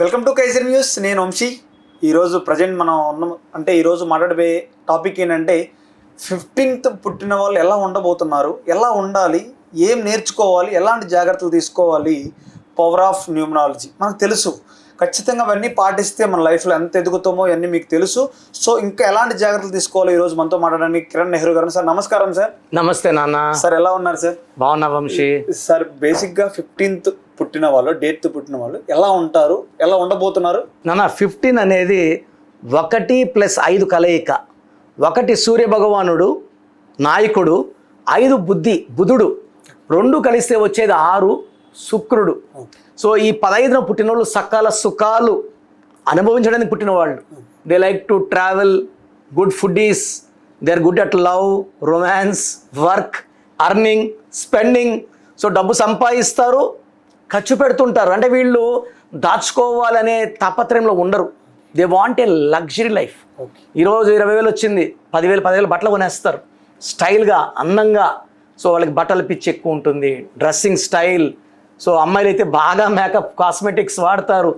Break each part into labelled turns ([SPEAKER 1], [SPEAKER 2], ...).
[SPEAKER 1] Welcome to Kaiser news. నేను వంశీ. ఈరోజు present మనం ఉన్నాం. అంటే ఈరోజు మాట్లాడబోయే టాపిక్ ఏంటంటే ఫిఫ్టీన్త్ పుట్టిన వాళ్ళు ఎలా ఉండబోతున్నారు? ఎలా ఉండాలి? ఏం నేర్చుకోవాలి? ఎలాంటి జాగ్రత్తలు తీసుకోవాలి? పవర్ ఆఫ్ న్యూమరాలజీ మనకు తెలుసు. ఖచ్చితంగా అవన్నీ పాటిస్తే మన లైఫ్లో ఎంత ఎదుగుతామో ఇవన్నీ మీకు తెలుసు. సో ఇంకా ఎలాంటి జాగ్రత్తలు తీసుకోవాలి ఈరోజు మనతో మాట్లాడడానికి కిరణ్ నెహ్రూ గారు సార్. నమస్కారం సార్.
[SPEAKER 2] నమస్తే నాన్న.
[SPEAKER 1] సార్ ఎలా ఉన్నారు సార్?
[SPEAKER 2] బాగున్నా వంశీ?
[SPEAKER 1] సార్ బేసిక్గా ఫిఫ్టీన్త్ పుట్టిన వాళ్ళు డేట్ పుట్టిన వాళ్ళు ఎలా ఉంటారు? ఎలా ఉండబోతున్నారు?
[SPEAKER 2] నాన్న ఫిఫ్టీన్ అనేది ఒకటి ప్లస్ ఐదు కలయిక. ఒకటి సూర్య భగవానుడు నాయకుడు ఐదు బుద్ధి బుధుడు. రెండు కలిస్తే వచ్చేది ఆరు శుక్రుడు. సో ఈ పదహైదున పుట్టిన వాళ్ళు సకాల సుఖాలు అనుభవించడానికి పుట్టిన వాళ్ళు they like to travel good foodies they are good at love romance work earning spending so డబ్బు సంపాదిస్తారు ఖర్చు పెడుతుంటారు. అంటే వీళ్ళు దాచుకోవాలనే తాపత్రయంలో ఉండరు. They want a luxury life ఈరోజు ఇరవై వేలు వచ్చింది. పదివేలు పదివేలు బట్టలు కొనేస్తారు. స్టైల్గా అందంగా. సో వాళ్ళకి బట్టల పిచ్చి ఎక్కువ ఉంటుంది. డ్రెస్సింగ్ స్టైల్ సో అమ్మాయిలు అయితే బాగా మేకప్ కాస్మెటిక్స్ వాడతారు.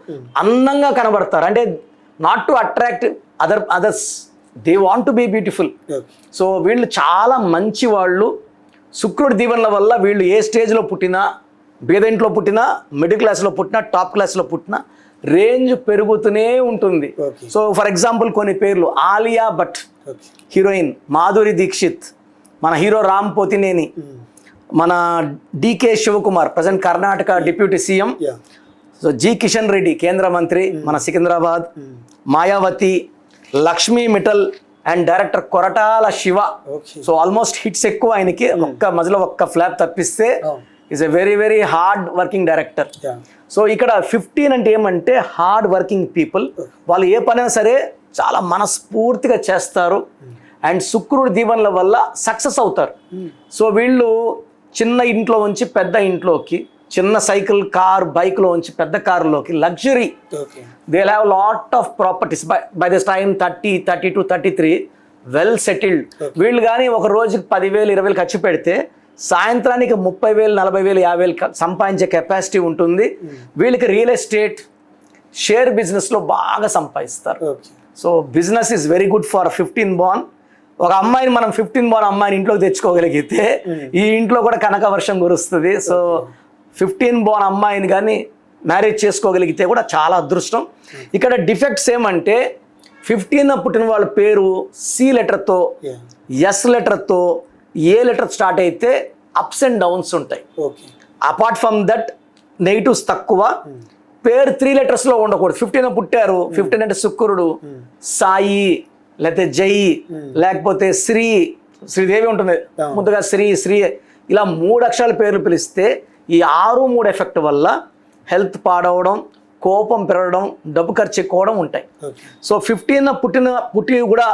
[SPEAKER 2] అందంగా కనబడతారు. అంటే not to attract other others they want to be beautiful so వీళ్ళు చాలా మంచి వాళ్ళు. శుక్రుడి దీవెనల వల్ల వీళ్ళు ఏ స్టేజ్లో పుట్టినా బీద ఇంట్లో పుట్టినా మిడిల్ క్లాస్లో పుట్టినా టాప్ క్లాస్లో పుట్టినా రేంజ్ పెరుగుతూనే ఉంటుంది. సో ఫర్ ఎగ్జాంపుల్ కొన్ని పేర్లు. ఆలియా భట్ హీరోయిన్ మాధురి దీక్షిత్ మన హీరో రామ్ పోతినేని మన DK Shivakumar present Karnataka deputy CM. So G Kishan Reddy కేంద్ర మంత్రి మన Secunderabad. Mayawati Lakshmi Mittal and director Koratala Shiva. So almost hits ఎక్కువ ఆయనకి. ఒక్క మధ్యలో ఒక్క ఫ్లాప్ తప్పిస్తే. Is a very very hard working director so ఇక్కడ ఫిఫ్టీన్ అంటే ఏమంటే హార్డ్ వర్కింగ్ పీపుల్ వాళ్ళు ఏ పనైనా సరే చాలా మనస్ఫూర్తిగా చేస్తారు. అండ్ శుక్రుడి దీవెనల వల్ల సక్సెస్ అవుతారు. సో వీళ్ళు చిన్న ఇంట్లో ఉంచి పెద్ద ఇంట్లోకి చిన్న సైకిల్ కార్ బైక్లో ఉంచి పెద్ద కారులోకి luxury they have lot of properties by by this time thirty thirty to thirty three well settled వీళ్ళు కానీ ఒక రోజుకి పదివేలు ఇరవై వేలు ఖర్చు పెడితే సాయంత్రానికి ముప్పై వేలు నలభై వేలు యాభై వేలు సంపాదించే కెపాసిటీ ఉంటుంది. వీళ్ళకి రియల్ ఎస్టేట్ షేర్ బిజినెస్లో బాగా సంపాదిస్తారు. So business is very good for fifteen born ఒక అమ్మాయిని మనం ఫిఫ్టీన్ బాన్ అమ్మాయిని ఇంట్లోకి తెచ్చుకోగలిగితే ఈ ఇంట్లో కూడా కనక వర్షం కురుస్తుంది. సో ఫిఫ్టీన్ బాన్ అమ్మాయిని కానీ మ్యారేజ్ చేసుకోగలిగితే కూడా చాలా అదృష్టం. ఇక్కడ డిఫెక్ట్స్ ఏమంటే ఫిఫ్టీన్ పుట్టిన వాళ్ళ పేరు సి లెటర్తో ఎస్ లెటర్తో ఏ లెటర్ స్టార్ట్ అయితే అప్స్ అండ్ డౌన్స్ ఉంటాయి.
[SPEAKER 1] Okay.
[SPEAKER 2] Apart from that negatives తక్కువ. పేరు త్రీ లెటర్స్లో ఉండకూడదు. ఫిఫ్టీన్ పుట్టారు. ఫిఫ్టీన్ అంటే శుక్రుడు. సాయి లేకపోతే జై లేకపోతే శ్రీ శ్రీదేవి ఉంటుంది. ముందుగా శ్రీ శ్రీ. ఇలా మూడు అక్షరాల పేర్లు పిలిస్తే ఈ ఆరు మూడు ఎఫెక్ట్ వల్ల హెల్త్ పాడవడం కోపం పెరగడం డబ్బు ఖర్చు ఎక్కువడం ఉంటాయి. సో ఫిఫ్టీన్ పుట్టిన పుట్టి కూడా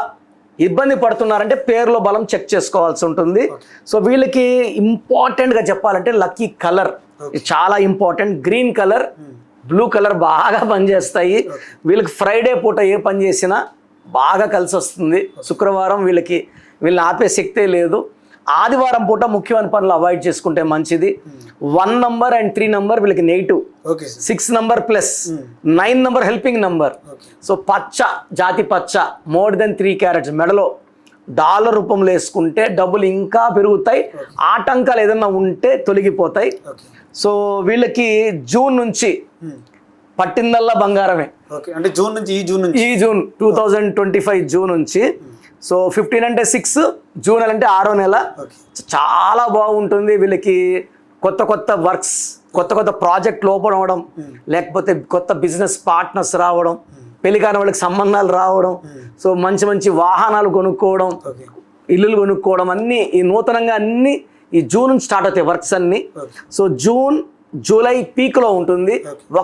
[SPEAKER 2] ఇబ్బంది పడుతున్నారంటే పేరులో బలం చెక్ చేసుకోవాల్సి ఉంటుంది. సో వీళ్ళకి ఇంపార్టెంట్గా చెప్పాలంటే లక్కీ కలర్ చాలా important green colour blue colour బాగా పనిచేస్తాయి. వీళ్ళకి ఫ్రైడే పూట ఏ పని చేసినా బాగా కలిసి వస్తుంది శుక్రవారం వీళ్ళకి వీళ్ళని ఆపే శక్తే లేదు. ఆదివారం పూట ముఖ్యమైన పనులు అవాయిడ్ చేసుకుంటే మంచిది. One number and three number వీళ్ళకి negative six number plus nine number helping number so పచ్చ జాతి పచ్చ మోర్ దెన్ త్రీ క్యారెట్స్ మెడలో డాలర్ రూపంలో వేసుకుంటే డబ్బులు ఇంకా పెరుగుతాయి. ఆటంకాలు ఏదైనా ఉంటే తొలగిపోతాయి. సో వీళ్ళకి జూన్ నుంచి పట్టిందల్లా బంగారమే.
[SPEAKER 1] అంటే జూన్ నుంచి ఈ జూన్ నుంచి?
[SPEAKER 2] ఈ June two thousand twenty five June నుంచి సో ఫిఫ్టీన్ అంటే సిక్స్ జూన్ అంటే ఆరో నెల. చాలా బాగుంటుంది వీళ్ళకి కొత్త కొత్త వర్క్స్ కొత్త కొత్త ప్రాజెక్ట్ లోపల అవడం లేకపోతే కొత్త బిజినెస్ పార్ట్నర్స్ రావడం పెళ్ళి కాని వాళ్ళకి సంబంధాలు రావడం సో మంచి మంచి వాహనాలు కొనుక్కోవడం ఇల్లులు కొనుక్కోవడం అన్నీ ఈ నూతనంగా అన్నీ ఈ జూన్ నుంచి స్టార్ట్ అవుతాయి వర్క్స్ అన్నీ. సో జూన్ జూలై పీక్లో ఉంటుంది.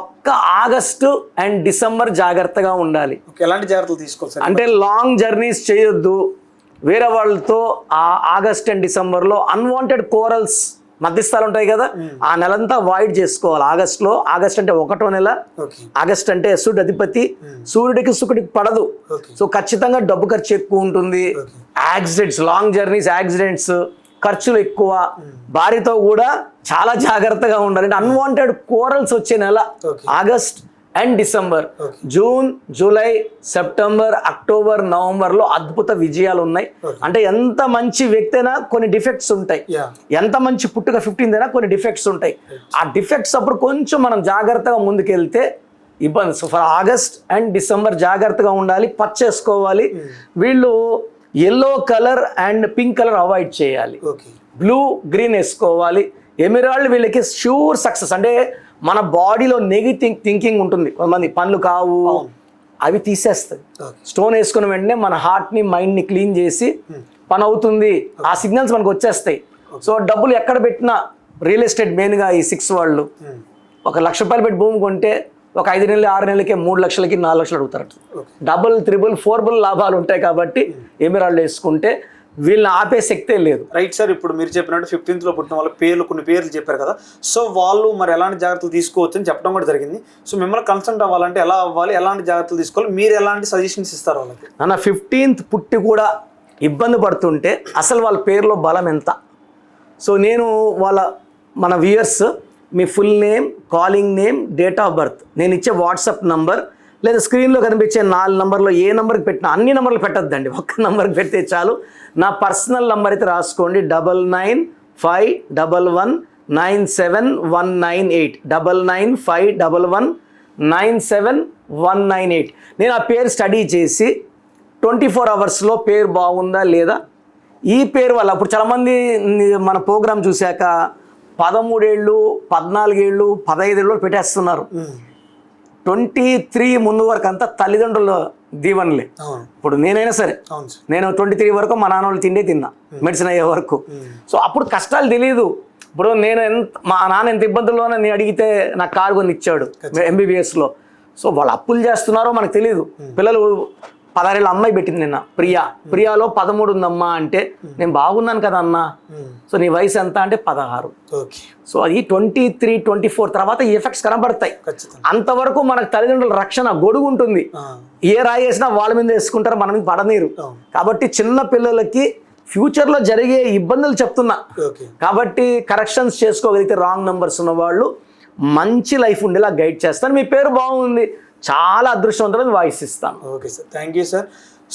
[SPEAKER 2] ఒక్క ఆగస్టు అండ్ డిసెంబర్ జాగ్రత్తగా ఉండాలి.
[SPEAKER 1] ఎలాంటి జాగ్రత్తలు తీసుకోవాలి సార్?
[SPEAKER 2] అంటే లాంగ్ జర్నీస్ చేయొద్దు. వేరే వాళ్ళతో ఆ ఆగస్ట్ అండ్ డిసెంబర్లో అన్వాంటెడ్ కోరల్స్ మధ్యస్థాలు ఉంటాయి కదా ఆ నెలంతా అవాయిడ్ చేసుకోవాలి. ఆగస్ట్లో ఆగస్ట్ అంటే ఒకటో నెల ఆగస్ట్ అంటే సూర్యుడు అధిపతి సూర్యుడికి సుకుడికి పడదు. సో ఖచ్చితంగా డబ్బు ఖర్చు ఎక్కువ ఉంటుంది. యాక్సిడెంట్స్ లాంగ్ జర్నీస్ యాక్సిడెంట్స్ ఖర్చులు ఎక్కువ. భార్యతో కూడా చాలా జాగ్రత్తగా ఉండాలి. అంటే అన్వాంటెడ్ కోరల్స్ వచ్చే నెల. August and December. June July September October నవంబర్లో అద్భుత విజయాలు ఉన్నాయి. అంటే ఎంత మంచి వ్యక్తి అయినా కొన్ని డిఫెక్ట్స్ ఉంటాయి. ఎంత మంచి పుట్టుక ఫిఫ్టీన్త్ అయినా కొన్ని డిఫెక్ట్స్ ఉంటాయి. ఆ డిఫెక్ట్స్ అప్పుడు కొంచెం మనం జాగ్రత్తగా ముందుకెళ్తే ఇబ్బంది. So for August and December జాగ్రత్తగా ఉండాలి పచ్చేసుకోవాలి వీళ్ళు yellow colour and pink colour avoid చేయాలి. బ్లూ గ్రీన్ వేసుకోవాలి. ఎమిరాల్డ్ వీళ్ళకి ష్యూర్ సక్సెస్ అంటే మన బాడీలో నెగిటివ్ థింకింగ్ ఉంటుంది. కొంతమంది పనులు కావు అవి తీసేస్తుంది
[SPEAKER 1] ఓకే
[SPEAKER 2] స్టోన్ వేసుకున్న వెంటనే మన హార్ట్ని మైండ్ని క్లీన్ చేసి పని అవుతుంది. ఆ సిగ్నల్స్ మనకు వచ్చేస్తాయి. సో డబ్బులు ఎక్కడ పెట్టినా రియల్ ఎస్టేట్ మెయిన్గా ఈ సిక్స్ వాళ్ళు ఒక లక్ష రూపాయలు పెట్టి భూమి కొంటే ఒక ఐదు నెలలు ఆరు నెలలకే మూడు లక్షలకి నాలుగు లక్షలు అడుగుతారు డబుల్ త్రిబుల్ ఫోర్బుల్ లాభాలు ఉంటాయి కాబట్టి ఎమిరాల్డ్ వేసుకుంటే వీళ్ళని ఆపే శక్తే లేదు.
[SPEAKER 1] రైట్ సార్ ఇప్పుడు మీరు చెప్పినట్టు ఫిఫ్టీన్త్లో పుట్టిన వాళ్ళ పేర్లు కొన్ని పేర్లు చెప్పారు కదా. సో వాళ్ళు మరి ఎలాంటి జాగ్రత్తలు తీసుకోవచ్చు అని చెప్పడం కూడా జరిగింది. సో మిమ్మల్ని కన్సల్ట్ అవ్వాలంటే ఎలా అవ్వాలి ఎలాంటి జాగ్రత్తలు తీసుకోవాలి మీరు ఎలాంటి సజెషన్స్ ఇస్తారు వాళ్ళకి?
[SPEAKER 2] నాన్న ఫిఫ్టీన్త్ పుట్టి కూడా ఇబ్బంది పడుతుంటే అసలు వాళ్ళ పేరులో బలం ఎంత? సో నేను వాళ్ళ మన viewers me full name calling name date of birth నేను ఇచ్చే వాట్సాప్ నంబర్ లేదా స్క్రీన్లో కనిపించే నాలుగు నంబర్లో ఏ నెంబర్కి పెట్టినా అన్ని నెంబర్లు పెట్టద్దండి. ఒక్క నెంబర్కి పెడితే చాలు. నా పర్సనల్ నంబర్ అయితే రాసుకోండి. Double nine five double one nine seven one nine eight double nine five double one nine seven one nine eight నేను ఆ పేరు స్టడీ చేసి ట్వంటీ ఫోర్ అవర్స్లో పేరు బాగుందా లేదా? ఈ పేరు వల్ల అప్పుడు చాలామంది మన ప్రోగ్రామ్ చూశాక పదమూడేళ్ళు పద్నాలుగేళ్ళు పదహైదేళ్ళు పెట్టేస్తున్నారు. ట్వంటీ త్రీ ముందు వరకు అంతా తల్లిదండ్రుల దీవెనలే. ఇప్పుడు నేనైనా సరే నేను ట్వంటీ త్రీ వరకు మా నాన్న వాళ్ళు తిండే తిన్నా మెడిసిన్ అయ్యే వరకు. సో అప్పుడు కష్టాలు తెలియదు ఇప్పుడు నేను ఎంత మా నాన్న ఎంత ఇబ్బందుల్లో నేను అడిగితే నాకు కారు కొని ఇచ్చాడు ఎంబీబీఎస్లో సో వాళ్ళు అప్పులు చేస్తున్నారో మనకు తెలియదు పిల్లలు పదహారేళ్ళ అమ్మాయి పెట్టింది నిన్న. ప్రియా. ప్రియాలో పదమూడు ఉందమ్మా అంటే నేను బాగున్నాను కదా అన్న. సో నీ వయసు ఎంత అంటే పదహారు. సో అది ట్వంటీ త్రీ ట్వంటీ ఫోర్ తర్వాత ఈ ఎఫెక్ట్స్ కనబడతాయి. అంతవరకు మనకు తల్లిదండ్రుల రక్షణ గొడుగు ఉంటుంది ఏ రాయి వేసినా వాళ్ళ మీద వేసుకుంటారు మన మీద పడనీరు. కాబట్టి చిన్న పిల్లలకి ఫ్యూచర్లో జరిగే ఇబ్బందులు చెప్తున్నా. కాబట్టి కరెక్షన్స్ చేసుకోగలిగితే రాంగ్ నెంబర్స్ ఉన్న వాళ్ళు మంచి లైఫ్ ఉండేలా గైడ్ చేస్తాను. మీ పేరు బాగుంది. చాలా అదృష్టవంతులను వాయిస్ ఇస్తాను
[SPEAKER 1] okay sir. Thank you sir.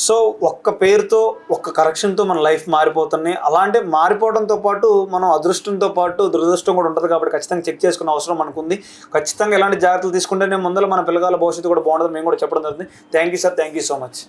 [SPEAKER 1] So ఒక్క పేరుతో ఒక్క కరెక్షన్తో మన లైఫ్ మారిపోతున్నాయి. అలాంటి మారిపోవడంతో పాటు మనం అదృష్టంతో పాటు దురదృష్టం కూడా ఉంటుంది కాబట్టి ఖచ్చితంగా చెక్ చేసుకునే అవసరం మనకు ఉంది ఖచ్చితంగా ఎలాంటి జాగ్రత్తలు తీసుకుంటేనే ముందర మన పిల్లగాల భవిష్యత్తు కూడా బాగుంటుంది మేము కూడా చెప్పడం జరుగుతుంది. Thank you sir. Thank you so much.